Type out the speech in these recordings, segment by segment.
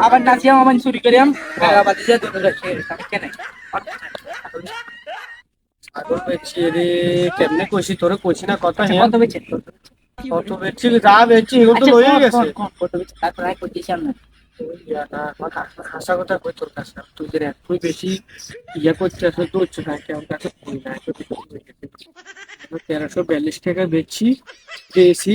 আবার নাচিয়াম আবার চুরি করিয়াম আবার দিয়ে দুটো রেখে কেনে ছাগল বেচছি রে কেমনে কইছি তোরে কইছি না কথা হ্যাঁ কত বেচে কত বেচছি যা বেচছি এগুলো তো আচ্ছা, গেছে। কত তারপর আর কই দিছি হাসা কথা কই তোর কাছে তুই যে বেশি ইয়ে করছিস আসলে না কেমন কাছে কই না। তেরোশো বিয়াল্লিশ টাকা বেচছি দিয়েছি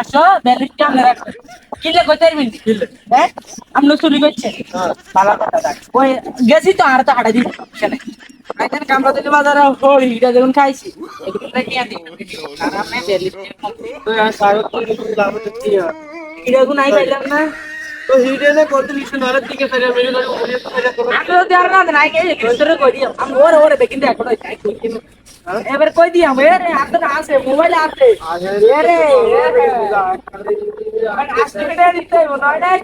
আসো ব্যালেন্স কেমন রাখবে কিলে কই তারবিন কিলে হ্যাঁ আমনো চুরি করছে। পালা পালা ওই গেছি তো আর তো হাড়া দিই কেনে আইতেন কামরা দিলে বাজারে হই এটা যখন খাইছি। এগুলো নিয়ে দিই আর ব্যালেন্স তো সারো তো দাম তো দিয়ে এটা গুণ আই পাইলাম না। তো হিডেনে কত কিছু নরক থেকে আমি নাই কে ভিতরে কই দিও আমি ওরে ওরে বেকিন দেখো এবার কই দিও এরে আপনার আছে মোবাইল আছে এরে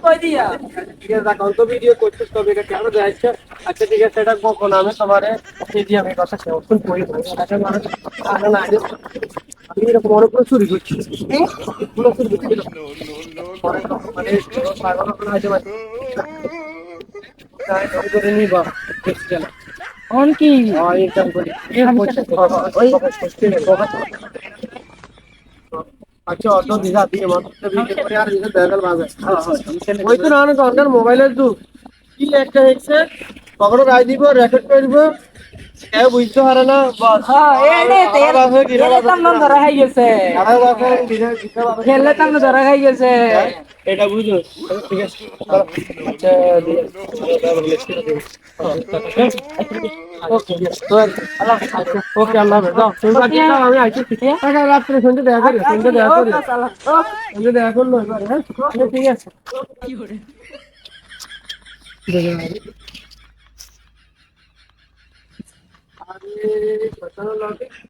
কই দিয়া ঠিক আছে এখন তো ভিডিও করছিস তবে এটা কেন যাচ্ছে আচ্ছা ঠিক আছে এটা কখন আমি তোমারে এই দিয়ে আমি কথা শেষ করি ভাই আচ্ছা মানে আগে না আগে আমি এরকম বড় করে চুরি করছি পুরো চুরি করছি পরে তো মানে সাগর কোনো আছে মানে তাই ধরে ধরে নিবা দেখছি কি? হ্যাঁ করি আচ্ছা অত দিঘা দিয়ে মানুষ আর দিঘা দেখাল বাজে ওই তো না অনেক মোবাইলের যুগ। কি একটা হচ্ছে পকড়ো গাই দিব রেকর্ড করে দিব? কেউ বুঝতে পারে না বাস। হ্যাঁ তেল ধরা খাই গেছে। খেললে তাম ধরা খাই গেছে। এটা বুঝো। ঠিক আছে আচ্ছা ওকে ওকে আল্লাহ আমি আইছি রাত্রে সন্ধ্যে দেখা করি সন্ধ্যে দেখা করি সন্ধ্যে দেখা করল ঠিক আছে